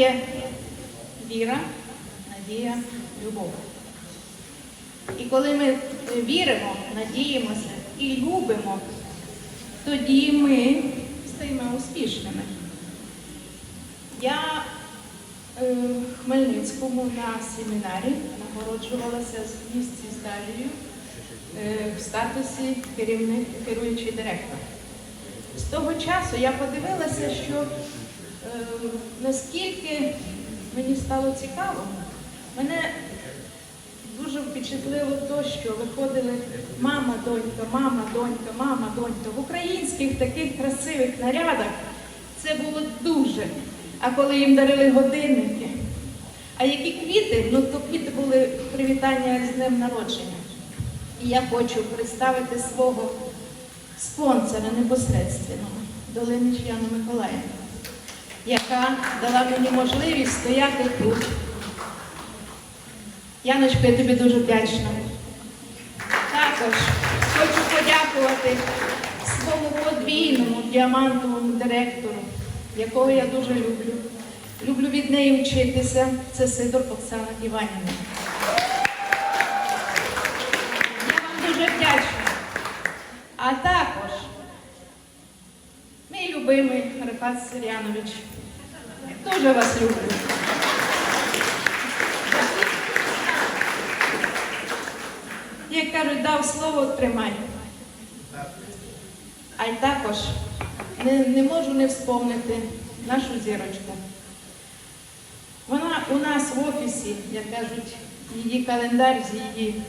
є віра, надія, любов. І коли ми віримо, надіємося і любимо, тоді ми стаємо успішними. Я е, в Хмельницькому на семінарі нагороджувалася з місці з Дарією е, в статусі керівник, керуючий директор. З того часу я подивилася, що наскільки мені стало цікаво, мене дуже впечатлило то, що виходили мама, донька, мама, донька, мама, донька в українських таких красивих нарядах. Це було дуже. А коли їм дарили годинники, а які квіти, ну то квіти були привітання з днем народження. І я хочу представити свого спонсора непосередственного, Долинич Яну Миколаївну, яка дала мені можливість стояти тут. Яночко, я тобі дуже вдячна. Також хочу подякувати своєму подвійному діамантовому директору, якого я дуже люблю. Люблю від неї вчитися. Це Сидор Оксана Іванівна. Я вам дуже вдячна. А також любимий Рифат Сирянович. Дуже вас люблю. Як кажуть, дав слово, тримай. А й також не, не можу не вспомнити нашу зірочку. Вона у нас в офісі, як кажуть, її календар з її е,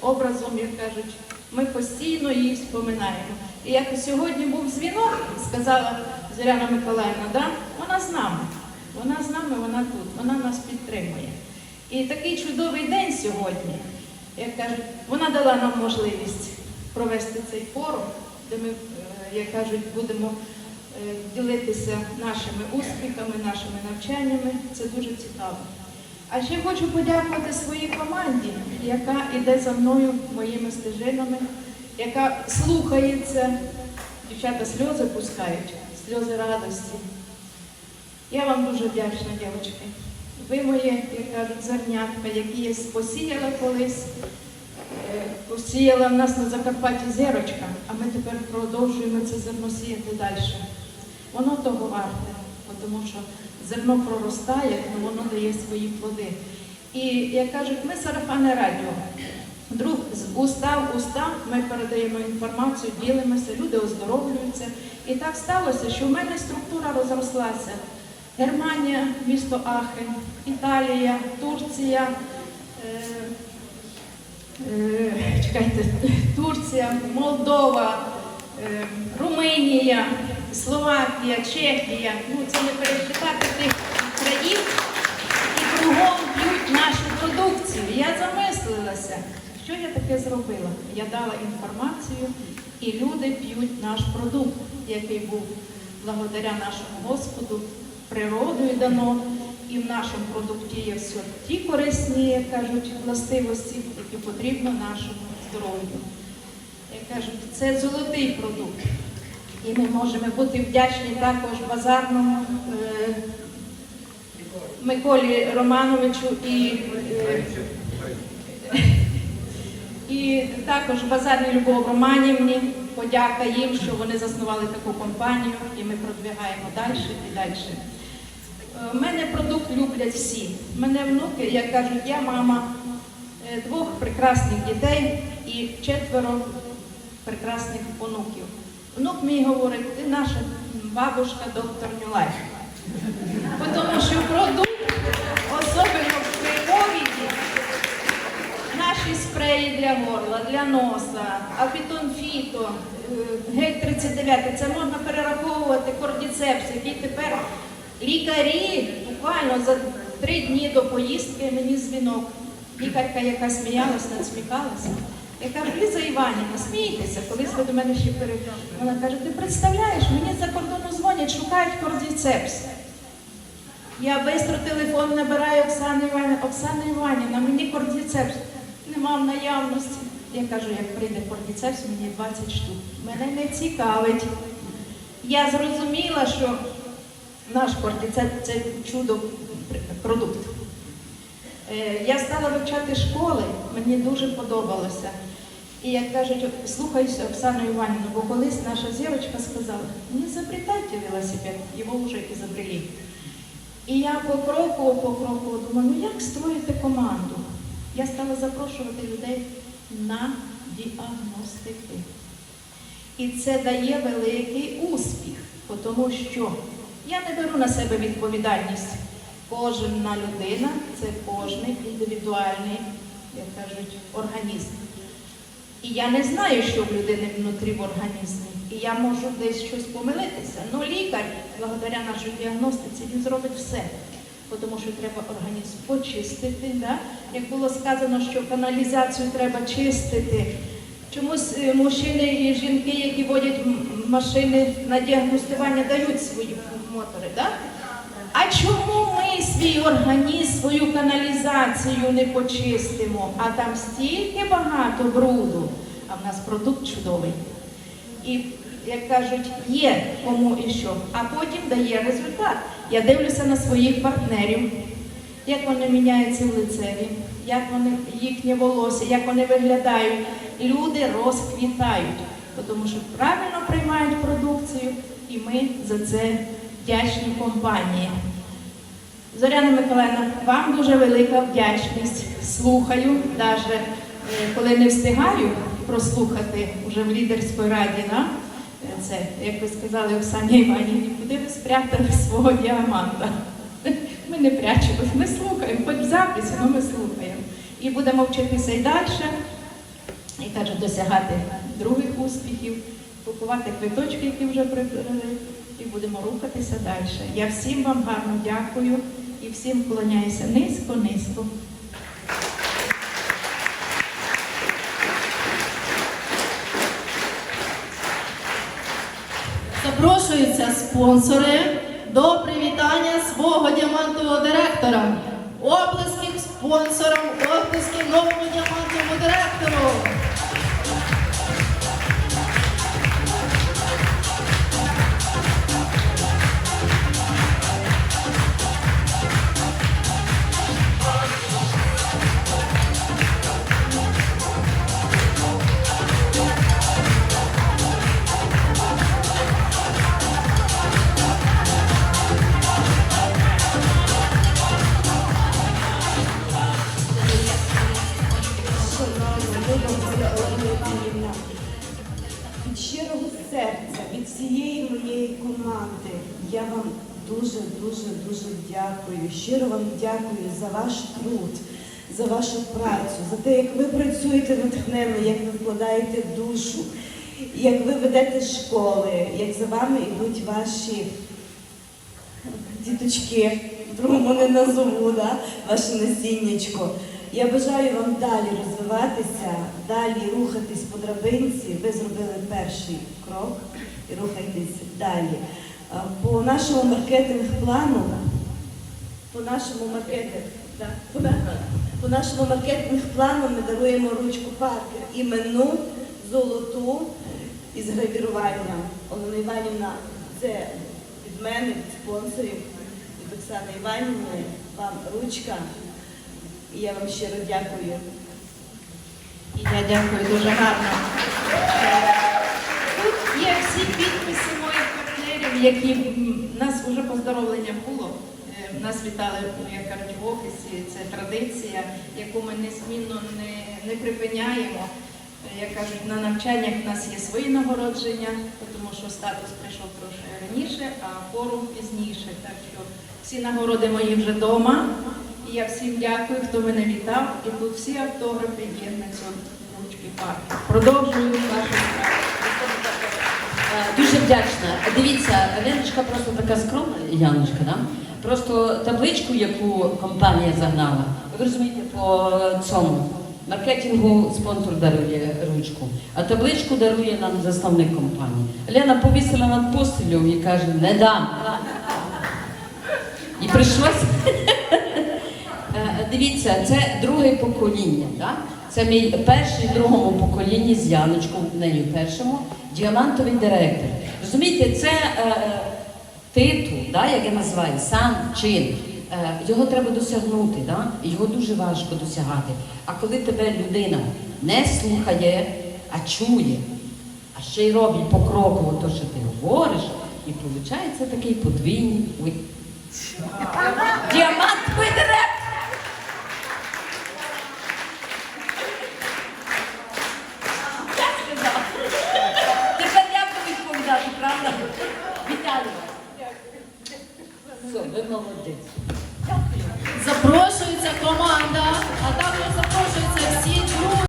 образом, як кажуть, ми постійно її вспоминаємо. І як сьогодні був дзвінок, сказала Зоряна Миколаївна, да? вона з нами. Вона з нами, вона тут, вона нас підтримує. І такий чудовий день сьогодні, як кажуть, вона дала нам можливість провести цей форум, де ми, е, як кажуть, будемо е, ділитися нашими успіхами, нашими навчаннями. Це дуже цікаво. А ще хочу подякувати своїй команді, яка йде за мною моїми стежинами, яка слухається. Дівчата сльози пускають, сльози радості. Я вам дуже вдячна, дівчатки. Ви моє, як кажуть, зернятка, які я посіяла колись, е, посіяла в нас на Закарпатті зірочка, а ми тепер продовжуємо це зерно сіяти далі. Воно того варте, тому що зерно проростає, але воно дає свої плоди. І як кажуть, ми сарафанне радіо. Друг з уста в уста ми передаємо інформацію, ділимося, люди оздоровлюються. І так сталося, що в мене структура розрослася. Германія, місто Ахен, Італія, Турція, е, е, чекайте, Турція, Молдова, е, Румунія, Словакія, Чехія. Ну, це не перечитати тих країн і кругом п'ють нашу продукцію. Я що я таке зробила. Я дала інформацію, і люди п'ють наш продукт, який був благодаря нашому Господу природою дано. І в нашому продукті є все ті корисні, як кажуть, властивості, які потрібно нашому здоров'ю. Як кажуть, це золотий продукт. І ми можемо бути вдячні також базарному е, Миколі Романовичу і, е, і також базарній Любов Романівні. Подяка їм, що вони заснували таку компанію, і ми продвигаємо далі і далі. У мене продукт люблять всі. Мене внуки, як кажуть, я мама е, двох прекрасних дітей і четверо прекрасних онуків. Внук мій говорить, ти наша бабушка, доктор Нюлайф. Тому що продукт, особливо в приповіді, наші спреї для горла, для носа, апітон фіто, е, гель 39, це можна перераховувати кордіцепс, який тепер лікарі буквально за три дні до поїздки мені дзвінок. Лікарка, яка сміялась, надсміхалася. Я кажу, Ліза Іванівна, смійтеся, колись ви до мене ще перед. Вона каже, ти представляєш, мені за кордону дзвонять, шукають кордіцепс. Я швидко телефон набираю Оксану Іванівну. Оксана Іванівна, мені кордіцепс нема в наявності. Я кажу, як прийде кортицепс, мені 20 штук. Мене не цікавить. Я зрозуміла, що наш кортицепс це чудо продукт. Е, Я стала вивчати школи, мені дуже подобалося. І як кажуть, слухайся Оксану Іванівну, бо колись наша зірочка сказала, не изобретайте велосипед, його вже изобрели. І я по кроку, по кроку думаю, ну як строїти команду? Я стала запрошувати людей на діагностики. І це дає великий успіх, тому що я не беру на себе відповідальність. Кожна людина це кожний індивідуальний, як кажуть, організм. І я не знаю, що в людини внутрі в організмі. І я можу десь щось помилитися. Ну, лікар, благодаря нашій діагностиці, він зробить все. Тому що треба організм почистити. Да? Як було сказано, що каналізацію треба чистити. Чомусь е, мужчини і жінки, які водять машини на діагностування, дають свої мотори. Да? А чому ми свій організм, свою каналізацію не почистимо? А там стільки багато бруду, а в нас продукт чудовий. І, як кажуть, є кому і що, а потім дає результат. Я дивлюся на своїх партнерів, як вони міняються в лицеві, як вони їхнє волосся, як вони виглядають. Люди розквітають, тому що правильно приймають продукцію, і ми за це вдячні компанії. Зоряна Миколаївна, вам дуже велика вдячність. Слухаю, навіть коли не встигаю прослухати вже в лідерській раді, да? Це, як ви сказали, Оксані Іванівні, куди ви спрятали свого діаманта? Ми не прячемось, ми слухаємо, хоч в записі, але ми слухаємо. І будемо вчитися і далі, і каже, досягати других успіхів, купувати квиточки, які вже прибрали, і будемо рухатися далі. Я всім вам гарно дякую і всім вклоняюся низько-низько. Запрошуються спонсори до привітання свого діамантового директора. Оплески спонсорам, оплески новому діамантовому директору. Від щирого серця, від всієї моєї команди я вам дуже, дуже, дуже дякую. Щиро вам дякую за ваш труд, за вашу працю, за те, як ви працюєте натхненно, як ви вкладаєте душу, як ви ведете школи, як за вами йдуть ваші діточки, другому не назову, да? ваше насіннячко. Я бажаю вам далі розвиватися, далі рухатись по драбинці. Ви зробили перший крок і рухайтесь далі. По нашому маркетинг-плану, по нашому маркетинг, по, нашому маркетинг-плану ми даруємо ручку Паркер іменну, золоту із гравіруванням. Олена Іванівна, це від мене, від спонсорів, від Оксани Іванівни, вам ручка. І я вам щиро дякую. І я дякую дуже гарно. Тут є всі підписи моїх партнерів, які нас вже поздоровлення було. Е, Нас вітали, як кажуть, в офісі. Це традиція, яку ми незмінно не, не припиняємо. Е, Як кажуть, на навчаннях в нас є свої нагородження, тому що статус прийшов трошки раніше, а форум пізніше. Так що всі нагороди мої вже вдома. І я всім дякую, хто мене вітав. І тут всі автографи є на цьому ручки парку. Продовжую вашу справу. Дуже вдячна. Дивіться, Леночка просто така скромна, Яночка, да? Просто табличку, яку компанія загнала, ви розумієте, по цьому маркетингу спонсор дарує ручку, а табличку дарує нам засновник компанії. Лена повісила над постелю і каже, не дам. І прийшлося. Дивіться, це друге покоління. Да? Це мій перший в другому поколінні з Яночкою, нею першому, діамантовий директор. Розумієте, це е, титул, да, як я називаю, сан, чин. Е, його треба досягнути, да? його дуже важко досягати. А коли тебе людина не слухає, а чує, а ще й робить покроково те, що ти говориш, і виходить такий подвійний. Ой.